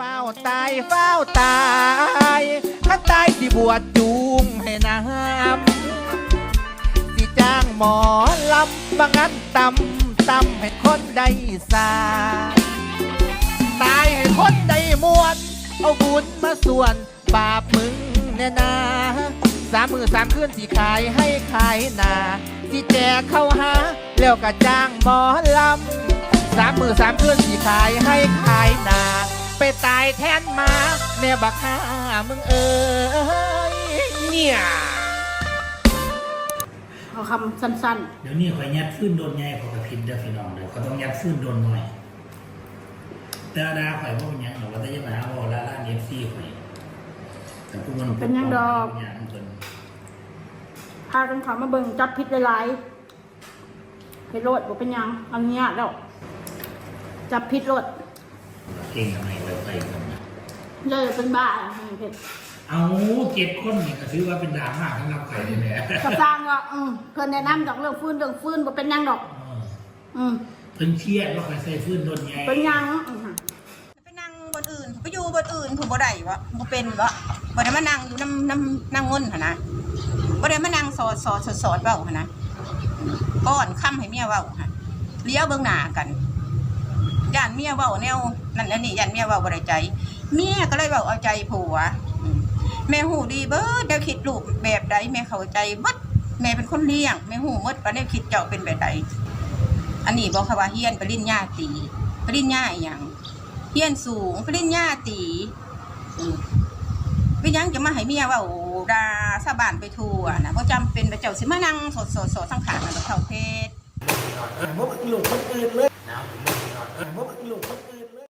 เฝ้าตายเฝ้าตาย ถ้าตายสิบวชจูงให้น้ำสิจ้างหมอลำบางอันตำตำให้คนได้สาตายให้คนได้มวน เอาบุญมาส่วน บาปมึงแน่นาสามมือสามคืนสิขายให้ขายหนาสิแจกเข้าหา แล้วก็จ้างหมอลำสามมือสามคืนสิขายให้ขายหนา ตายแทนหมาแม่บักหามึงเอ้ยเนี่ย เอาคำสั้นเดี๋ยวนี้ข่อยยัดฟื้นโดนไงข่อยก็ผิดเด้อพี่น้องเด้อเขาต้องยัดฟื้นโดนหน่อย แต่ดาข่อยบ่เป็นหยังหรอกว่าแต่จะมาหาว่าละละเอฟซีข่อยแต่พวกมันเป็นหยังเพิ่นๆ พากันเขามาเบิ่งจับพิษหลายๆเฮ็ดโลดบ่เป็นหยังเอันนี้แล้ว จับพิษโลดเก่งทำไมไปไปกันเลยเป็นบ้าอะเผ็ดเอาเจ็ดคนนี่ก็ถือว่าเป็นดราม่าสำหรับข่อยเลยแหละก็สร้างว่าอืมเพิ่นแนะนำดอกเรื่องฟื้นเรื่องฟื้นบ่เป็นหยังดอกเอออืมเพิ่นเครียดว่าข่อยใส่ฟื้นโดนไงเป็นหยังอืมไปนั่งบนอื่นไปอยู่บนอื่นผมบ่ได้วะบ่เป็นวะบ่ได้มานั่งอยู่น้ำน้ำนั่งงนหั่นนะบ่ได้มานั่งสอดสอดสอดสอดเว้าหั่นนะก้อนค้ำให้เมียเว้าหั่นเลี้ยวเบิ่งหน้ากัน ย่านเมียเว้าแนวนั่นอันนี้ย่านเมียเว้าบ่ได้ใจ เมียก็เลยเว้าเอาใจผัวแม่หูดีเบิดแนวคิดลูกแบบใดแม่เข้าใจเบิดแม่เป็นคนเลี้ยงแม่หูหมดว่าแนวคิดเจ้าเป็นแบบใดอันนี้บอกค่ะว่าเฮียนปริญญาตีปริญญาอีหยังเฮียนสูงปริญญาตรีอืมไปยังจะมาให้เมียว่าโอ้ดาสาบานไปทัวนะเพราะจำเป็นไปเจ้าสิมานั่งสดสดสดสังขารมันกับเขาเพศบ่เพิ่งลูกคนอื่นเลย Cảm ơn.